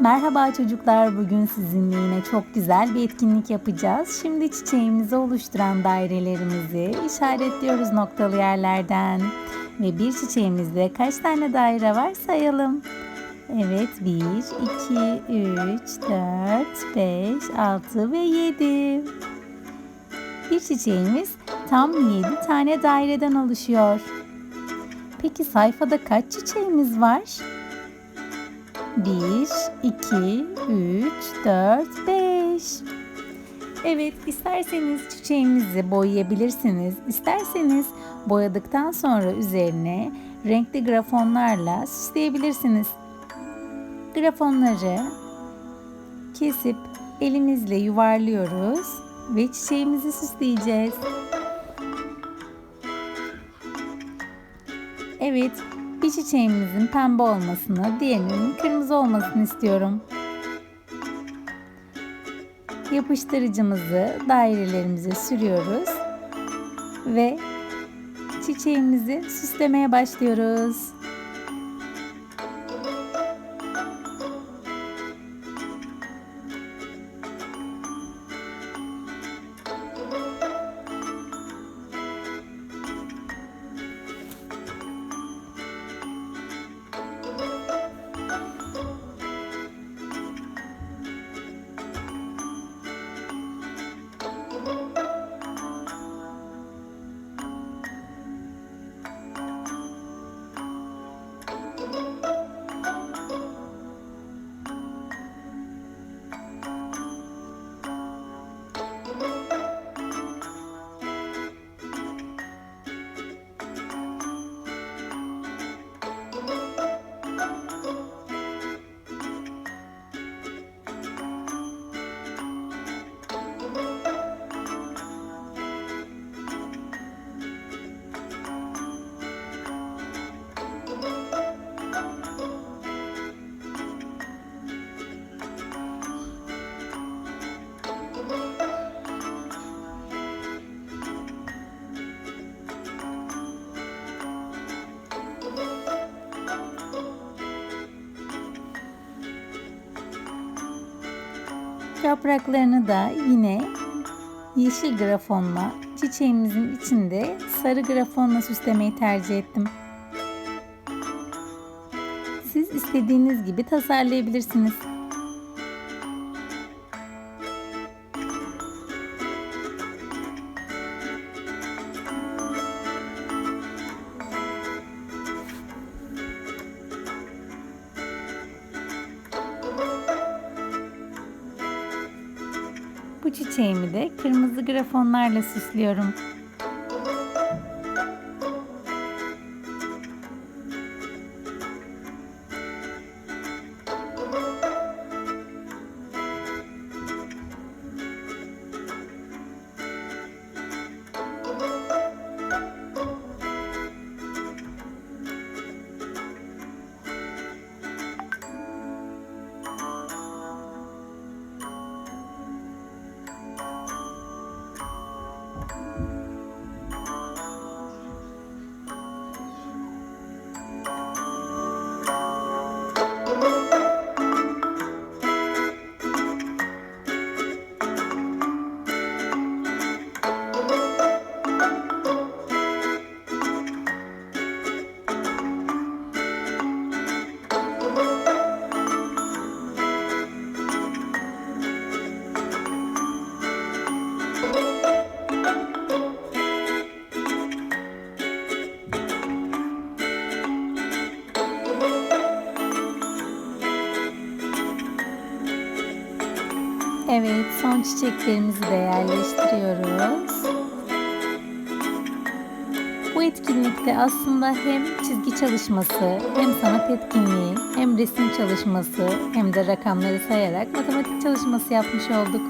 Merhaba çocuklar. Bugün sizinle yine çok güzel bir etkinlik yapacağız. Şimdi çiçeğimizi oluşturan dairelerimizi işaretliyoruz noktalı yerlerden. Ve bir çiçeğimizde kaç tane daire var sayalım. Evet 1, 2, 3, 4, 5, 6 ve 7. Bir çiçeğimiz tam 7 tane daireden oluşuyor. Peki sayfada kaç çiçeğimiz var? 1, 2, 3, 4, 5. Evet, isterseniz çiçeğimizi boyayabilirsiniz. İsterseniz boyadıktan sonra üzerine renkli grafonlarla süsleyebilirsiniz. Grafonları kesip elimizle yuvarlıyoruz ve çiçeğimizi süsleyeceğiz. Evet, bir çiçeğimizin pembe olmasını, diğerinin kırmızı olmasını istiyorum. Yapıştırıcımızı dairelerimize sürüyoruz ve çiçeğimizi süslemeye başlıyoruz. Yapraklarını da yine yeşil grafonla çiçeğimizin içinde sarı grafonla süslemeyi tercih ettim. Siz istediğiniz gibi tasarlayabilirsiniz. Bu çiçeğimi de kırmızı grafonlarla süslüyorum. Evet, son çiçeklerimizi de yerleştiriyoruz. Bu etkinlikte aslında hem çizgi çalışması, hem sanat etkinliği, hem resim çalışması, hem de rakamları sayarak matematik çalışması yapmış olduk.